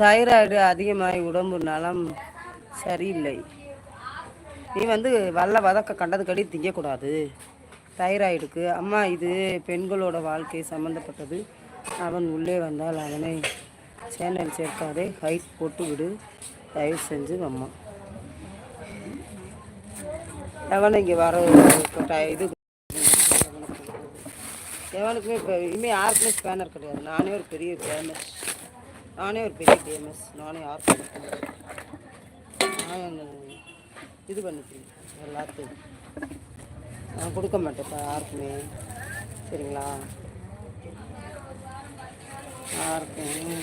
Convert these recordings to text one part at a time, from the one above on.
Thyroid அதிகமாகி உடம்பு நலம் சரியில்லை. நீ வந்து வல்ல வதக்க கண்டது கடி திங்கக்கூடாது. தைராய்டுக்கு அம்மா இது பெண்களோட வாழ்க்கை சம்மந்தப்பட்டது அவன் உள்ளே வந்தால் அவனை சேனல் சேர்க்காதே ஹைட் போட்டு விடு. தயவு செஞ்சு அம்மா. எவனை இங்கே வர இது எவனுக்குமே இப்போ இனிமேல் யாருக்குமே ஸ்பேனர் கிடையாது. நானே ஒரு பெரிய ஃபேமஸ் நானே ஒரு பெரிய ஃபேமஸ் நானே யாருக்கும் நான் இது பண்ணிக்கிறேன் எல்லாத்தையும். நான் கொடுக்க மாட்டேன்ப்பா யாருக்குமே. சரிங்களா? யாருக்கும்.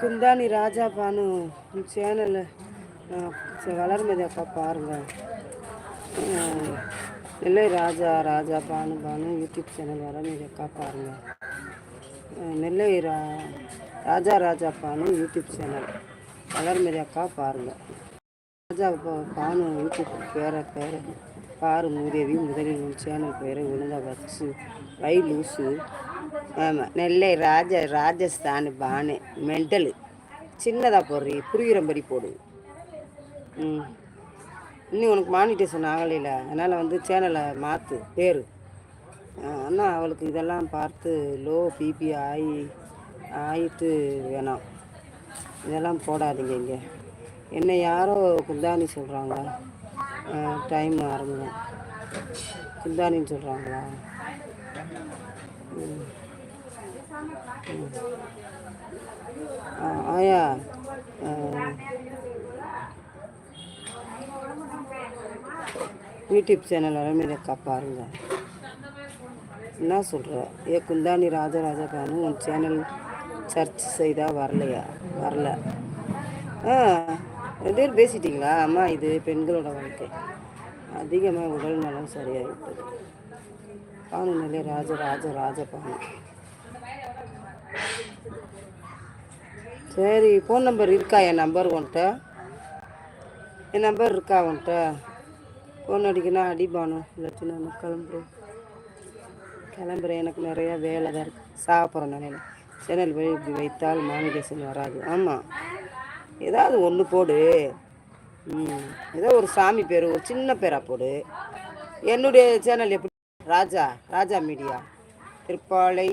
குந்தாணி ராஜா பானு சேனல் வளர்மதி அக்கா பாருங்க. இல்லை ராஜா ராஜா பானு பானு யூடியூப் சேனல் வளர்மதி அக்கா பாருங்கள் நெல்லை ரா ராஜா ராஜா பானு யூடியூப் சேனல். வளர்மதி அக்கா பாருங்கள் ராஜா பா- பானு யூடியூப் பேரை பேரை பாரு மூதேவி முதலில் உன் சேனல் பேரை ஒழுங்காக வச்சு வை லூசு. ஆமாம் நெல்லை ராஜ ராஜஸ்தான் பானு மெண்டலு. சின்னதாக போடுறீ புரிகிறபடி போடு. ம். இன்னும் உனக்கு மானிட்டேஷன் ஆகலையில அதனால் வந்து சேனலை மாற்று பேர். அண்ணா அவளுக்கு இதெல்லாம் பார்த்து லோ பிபி ஆகி ஆயிட்டு வேணாம். இதெல்லாம் போடாதீங்க இங்கே. என்ன யாரோ குந்தானி சொல்கிறாங்க டைம் ஆரம்பிக்கும் குந்தாணின்னு சொல்கிறாங்களா ம். ஆயா ஆ, யூடியூப் சேனல் வரமே அக்கா பாருங்க. என்ன சொல்கிற ஏ குந்தாணி ராஜராஜ பானு உன் சேனல் சர்ச் செய்தால் வரலையா? வரல. ஆ ரெண்டு பேர் பேசிட்டீங்களா? அம்மா இது பெண்களோட வாழ்க்கை. அதிகமாக உடல் நலம் சரியாகிவிட்டது பானு நிலை ராஜ ராஜ ராஜ பானு சரி ஃபோன் நம்பர் இருக்கா? என் நம்பர் உன்கிட்ட என் நம்பர் இருக்கா உன்கிட்ட ஃபோன் அடிக்கணும் அடிப்பானு இல்லாட்டி நான் கிளம்புறேன் கிளம்புறேன். எனக்கு நிறையா வேலை தான் இருக்குது சாப்பிட்றேன் நிலையில சேனல் போய் இப்படி வைத்தால் மானிடேஷன் வராது. ஆமாம் ஏதாவது ஒன்று போடு. ம். ஏதோ ஒரு சாமி பேர் ஒரு சின்ன பேராக போடு. என்னுடைய சேனல் எப்படி? ராஜா ராஜா மீடியா. திருப்பாலை